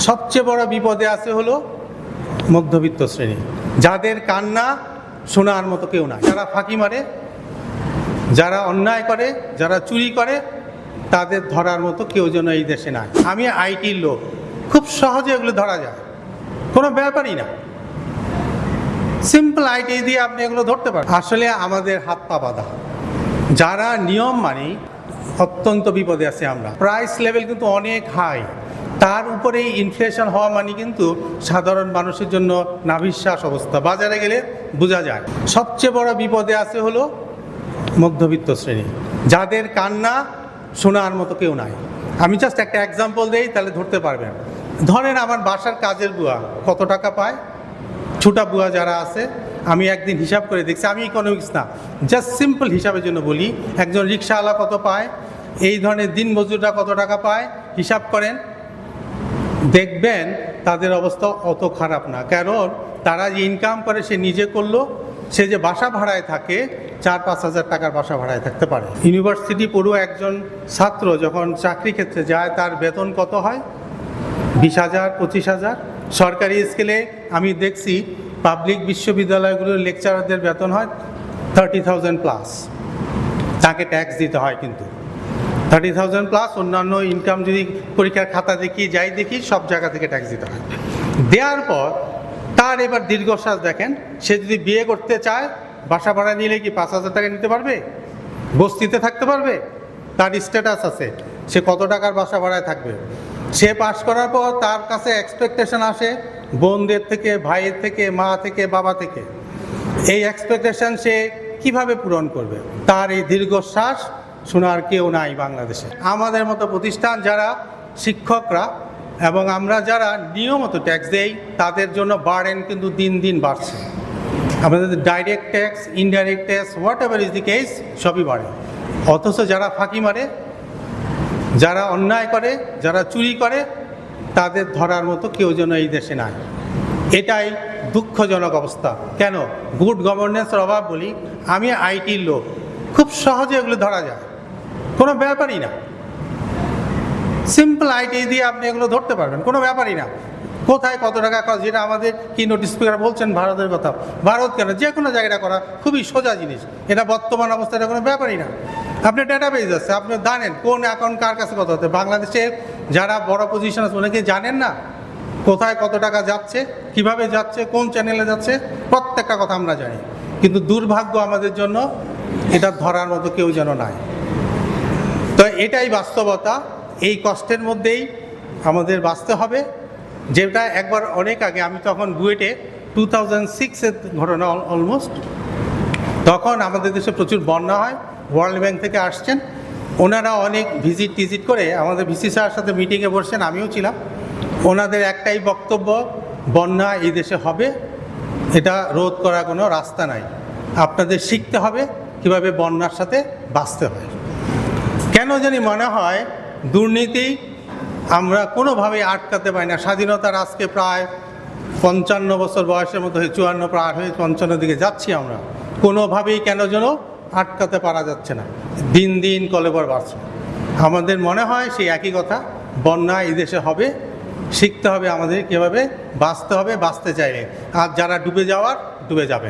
সবচেয়ে বড় বিপদে আছে হলো মধ্যবিত্ত শ্রেণি। যাদের কান্না শোনার মতো কেউ নাই। যারা ফাঁকি মারে, যারা অন্যায় করে, যারা চুরি করে, তাদের ধরার মতো কেউ যেন এই দেশে নাই। আমি আইটির লোক। খুব সহজে এগুলো ধরা যায়। কোনো ব্যাপারই না। সিম্পল আইটি দিয়ে আপনি এগুলো ধরতে পারেন। আসলে আমাদের হাত পা বাঁধা। যারা নিয়ম মানি, অত্যন্ত বিপদে আছে আমরা। প্রাইস লেভেল কিন্তু অনেক হাই। তার উপরেই ইনফ্লেশন হওয়া মানে কিন্তু সাধারণ মানুষের জন্য নাভিশ্বাস অবস্থা। বাজারে গেলে বোঝা যায়। সবচেয়ে বড় বিপদে আছে হলো মধ্যবিত্ত শ্রেণি। যাদের কান্না শোনার মতো কেউ নাই। আমি জাস্ট একটা এক্সাম্পল দেই, তাহলে ধরতে পারবেন। ধরেন আমার বাসার কাজের বুয়া কত টাকা পায়? ছোটা বুয়া যারা আছে, আমি একদিন হিসাব করে দেখছি, আমি ইকোনমিক্স না। জাস্ট সিম্পল হিসাবের জন্য বলি, একজন রিক্সাওয়ালা কত পায়? এই ধরনের দিন মজুররা কত টাকা পায়? হিসাব করেন দেখবেন তাদের অবস্থা অত খারাপ না। কারণ তারা যে ইনকাম করে সে নিজে করল, সে যে বাসা ভাড়ায় থাকে, চার পাঁচ হাজার টাকার বাসা ভাড়ায় থাকতে পারে। ইউনিভার্সিটি পড়ুয়া একজন ছাত্র যখন চাকরি ক্ষেত্রে যায়, তার বেতন কত হয়? বিশ হাজার, পঁচিশ হাজার। সরকারি স্কেলে আমি দেখছি পাবলিক বিশ্ববিদ্যালয়গুলোর লেকচারারদের বেতন হয় থার্টি থাউজেন্ড প্লাস তাকে ট্যাক্স দিতে হয় কিন্তু। থার্টি থাউজেন্ড প্লাস অন্যান্য ইনকাম যদি পরীক্ষার খাতা দেখি, যাই দেখি, সব জায়গা থেকে ট্যাক্স দিতে হয়। দেওয়ার পর, তার এবার দীর্ঘশ্বাস দেখেন, সে যদি বিয়ে করতে চায়, বাসা ভাড়া নিলে কি পাঁচ হাজার টাকা নিতে পারবে? বস্তিতে থাকতে পারবে? তার স্ট্যাটাস আছে। সে কত টাকার বাসা ভাড়ায় থাকবে? সে পাশ করার পর তার কাছে এক্সপেকটেশন আসে, বোনদের থেকে, ভাইয়ের থেকে, মা থেকে, বাবা থেকে। এই এক্সপেকটেশন সে কীভাবে পূরণ করবে? তার এই দীর্ঘশ্বাস শোনার কেউ নাই বাংলাদেশে। আমাদের মতো প্রতিষ্ঠান যারা, শিক্ষকরা এবং আমরা যারা নিয়মিত ট্যাক্স দেই, তাদের জন্য বার্ডেন কিন্তু দিন দিন বাড়ছে। আমাদের direct tax indirect tax whatever is the case সবই বাড়ে। অথচ যারা ফাঁকি মারে, যারা অন্যায় করে, যারা চুরি করে, তাদের ধরার মতো কেউ যেন এই দেশে নাই। এটাই দুঃখজনক অবস্থা। কেন? গুড গভর্নেন্সের অভাব বলি, আমি আইটির লোক। খুব সহজে এগুলো ধরা যায়। কোনো ব্যাপারই না। সিম্পল আইটি দিয়ে আপনি এগুলো ধরতে পারবেন, কোনো ব্যাপারই না। কোথায় কত টাকা খরচ যেটা আমাদের কি নোটিস স্পিকার বলছেন, ভারতের কথা। ভারত কেন? যে কোনো জায়গাটা করা খুবই সোজা জিনিস। এটা বর্তমান অবস্থাটা কোনো ব্যাপারই না। আপনি ডেটাবেজ আছে, আপনি জানেন কোন অ্যাকাউন্ট কার কাছে কত হতে। বাংলাদেশে যারা বড় পজিশন আছে অনেকে জানেন না কোথায় কত টাকা যাচ্ছে, কীভাবে যাচ্ছে, কোন চ্যানেলে যাচ্ছে, প্রত্যেকটা কথা আমরা জানি। কিন্তু দুর্ভাগ্য আমাদের জন্য এটা ধরার মতো কেউ যেন নাই। তো এটাই বাস্তবতা। এই কষ্টের মধ্যেই আমাদের বাঁচতে হবে। যেটা একবার অনেক আগে, আমি তখন বুয়েটে টু থাউজেন্ড সিক্সের ঘটনা অলমোস্ট তখন আমাদের দেশে প্রচুর বন্যা হয় ওয়ার্ল্ড ব্যাংক থেকে আসছেন। ওনারা অনেক ভিজিট টিজিট করে আমাদের ভিসি স্যারের সাথে মিটিংয়ে বসছেন, আমিও ছিলাম। ওনাদের একটাই বক্তব্য, বন্যা এই দেশে হবে। এটা রোধ করার কোনো রাস্তা নাই। আপনাদের শিখতে হবে কীভাবে বন্যার সাথে বাঁচতে হয়। কেন জানি মনে হয় দুর্নীতি আমরা কোনোভাবে আটকাতে পারি না। স্বাধীনতার আজকে প্রায় পঞ্চান্ন বছর বয়সের মতো হয়ে, চুয়ান্ন পার হয়ে পঞ্চান্ন দিকে যাচ্ছি আমরা। কোনোভাবেই কেন যেন আটকাতে পারা যাচ্ছে না। দিন দিন কলেবর বাড়ছে। আমাদের মনে হয় সেই একই কথা, বন্যা এই দেশে হবে, শিখতে হবে আমাদের কীভাবে বাঁচতে হবে, বাঁচতে চাইলে। আর যারা ডুবে যাওয়ার, ডুবে যাবে।